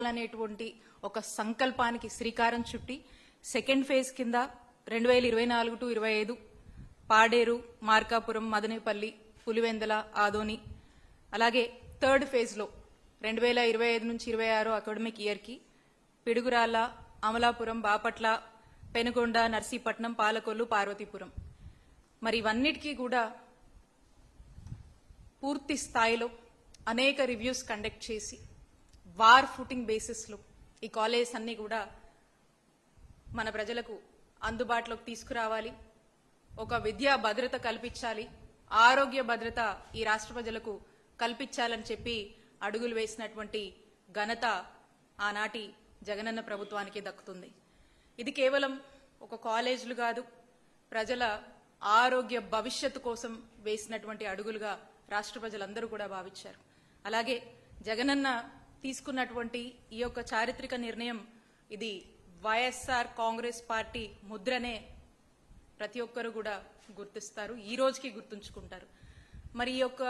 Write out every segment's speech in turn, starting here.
అనేటువంటి ఒక సంకల్పానికి శ్రీకారం చుట్టి సెకండ్ ఫేజ్ కింద రెండు వేల ఇరవై నాలుగు టు ఇరవై ఐదు పాడేరు మార్కాపురం మదనేపల్లి పులివెందల ఆదోని అలాగే థర్డ్ ఫేజ్లో రెండు వేల ఇరవై ఐదు నుంచి ఇరవై ఆరు అకాడమిక్ ఇయర్కి పిడుగురాళ్ళ అమలాపురం బాపట్ల పెనుగొండ నర్సీపట్నం పాలకొల్లు పార్వతీపురం. మరి ఇవన్నిటికీ కూడా పూర్తి స్థాయిలో అనేక రివ్యూస్ కండక్ట్ చేసి వార్ ఫుటింగ్ బేసిస్లో. ఈ కాలేజెస్ అన్నీ కూడా మన ప్రజలకు అందుబాటులోకి తీసుకురావాలి. ఒక విద్యా భద్రత కల్పించాలి. ఆరోగ్య భద్రత ఈ రాష్ట్ర ప్రజలకు కల్పించాలని చెప్పి అడుగులు వేసినటువంటి ఘనత ఆనాటి జగనన్న ప్రభుత్వానికి దక్కుతుంది. ఇది కేవలం ఒక కాలేజీలు కాదు ప్రజల ఆరోగ్య భవిష్యత్తు కోసం వేసినటువంటి అడుగులుగా రాష్ట్ర ప్రజలందరూ కూడా భావించారు. అలాగే జగనన్న తీసుకున్నటువంటి ఈ యొక్క చారిత్రక నిర్ణయం ఇది వైఎస్ఆర్ కాంగ్రెస్ పార్టీ ముద్రనే ప్రతి ఒక్కరు కూడా గుర్తిస్తారు ఈ రోజుకి గుర్తుంచుకుంటారు. మరి ఈ యొక్క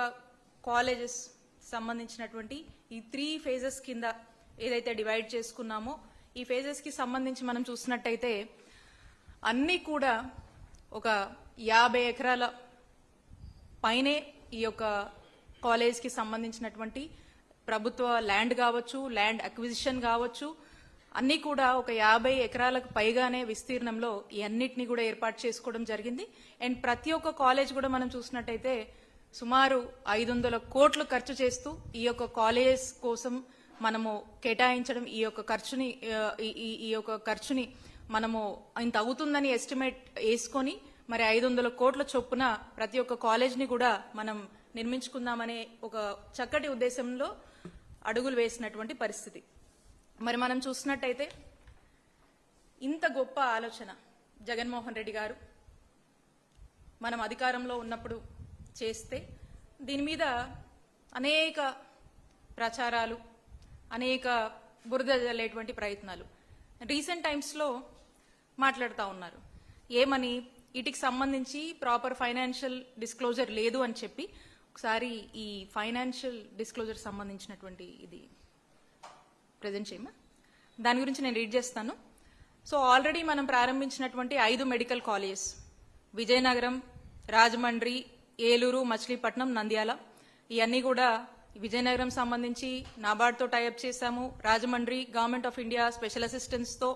కాలేజెస్ సంబంధించినటువంటి ఈ త్రీ ఫేజెస్ కింద ఏదైతే డివైడ్ చేసుకున్నామో ఈ ఫేజెస్కి సంబంధించి మనం చూసినట్టయితే అన్నీ కూడా ఒక యాభై ఎకరాల పైనే ఈ యొక్క కాలేజ్కి సంబంధించినటువంటి ప్రభుత్వ ల్యాండ్ కావచ్చు ల్యాండ్ అక్విజిషన్ కావచ్చు అన్నీ కూడా ఒక యాభై ఎకరాలకు పైగానే విస్తీర్ణంలో ఈ అన్నిటిని కూడా ఏర్పాటు చేసుకోవడం జరిగింది. అండ్ ప్రతి ఒక్క కాలేజ్ కూడా మనం చూసినట్టయితే సుమారు ఐదు వందల కోట్లు ఖర్చు చేస్తూ ఈ యొక్క కాలేజెస్ కోసం మనము కేటాయించడం ఈ యొక్క ఖర్చుని ఈ- ఈ యొక్క ఖర్చుని మనము ఇంత అవుతుందని ఎస్టిమేట్ వేసుకొని మరి ఐదు వందల కోట్ల చొప్పున ప్రతి ఒక్క కాలేజ్ని కూడా మనం నిర్మించుకుందామనే ఒక చక్కటి ఉద్దేశంలో అడుగులు వేసినటువంటి పరిస్థితి. మరి మనం చూసినట్టయితే ఇంత గొప్ప ఆలోచన జగన్మోహన్ రెడ్డి గారు మనం అధికారంలో ఉన్నప్పుడు చేస్తే దీని మీద అనేక ప్రచారాలు అనేక బురద జల్లేటువంటి ప్రయత్నాలు. రీసెంట్ టైమ్స్లో మాట్లాడుతూ ఉన్నారు. ఏమని? వీటికి సంబంధించి ప్రాపర్ ఫైనాన్షియల్ డిస్క్లోజర్ లేదు అని చెప్పి ఒకసారి ఈ ఫైనాన్షియల్ డిస్క్లోజర్ సంబంధించినటువంటి ఇది ప్రజెంట్ చేయమా? దాని గురించి నేను రీడ్ చేస్తాను. సో ఆల్రెడీ మనం ప్రారంభించినటువంటి ఐదు మెడికల్ కాలేజెస్ విజయనగరం రాజమండ్రి ఏలూరు మచిలీపట్నం నంద్యాల ఇవన్నీ కూడా విజయనగరం సంబంధించి నాబార్డ్తో టైఅప్ చేశాము. Rajahmundry government of India special అసిస్టెన్స్తో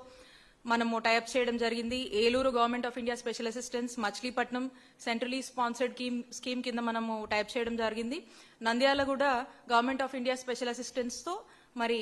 మనము టైప్ చేయడం జరిగింది. Eluru government of India special assistance Machilipatnam centrally sponsored scheme scheme కింద మనము టైప్ చేయడం జరిగింది. నంద్యాల కూడా గవర్నమెంట్ ఆఫ్ ఇండియా స్పెషల్ అసిస్టెన్స్తో మరి